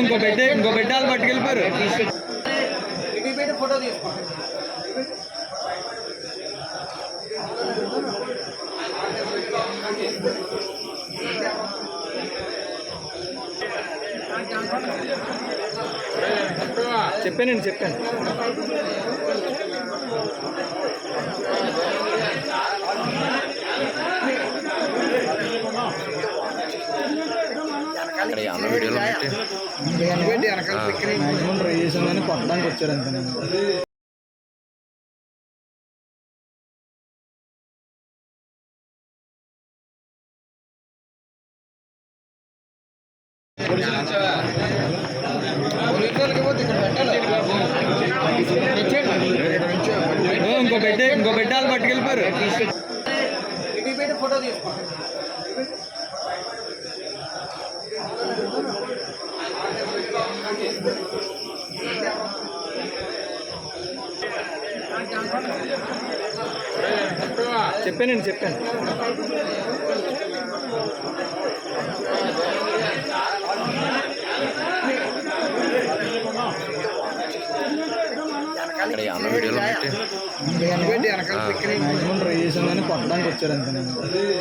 ఇంకో బిడ్డ ఇంకో బిడ్డ వాళ్ళు పట్టుకెళ్ళిపోయారు. ఫోటో తీసుకోండి చెప్పానండి చెప్పాను. అక్కడ అన్న వీడియోలో ట్రై చేసాం కొట్టడానికి వచ్చారు అంతేనండి ఇంకో బిడ్డ ఇంకో పెట్టాలి పట్టుకెళ్ళిపోయారు ఫోటో తీసుకో చెప్పానండి చెప్పాను. ఇక్కడ అన్న వీడియోలో పెట్టి కానీ కొట్టడానికి వచ్చారు అంతేనండి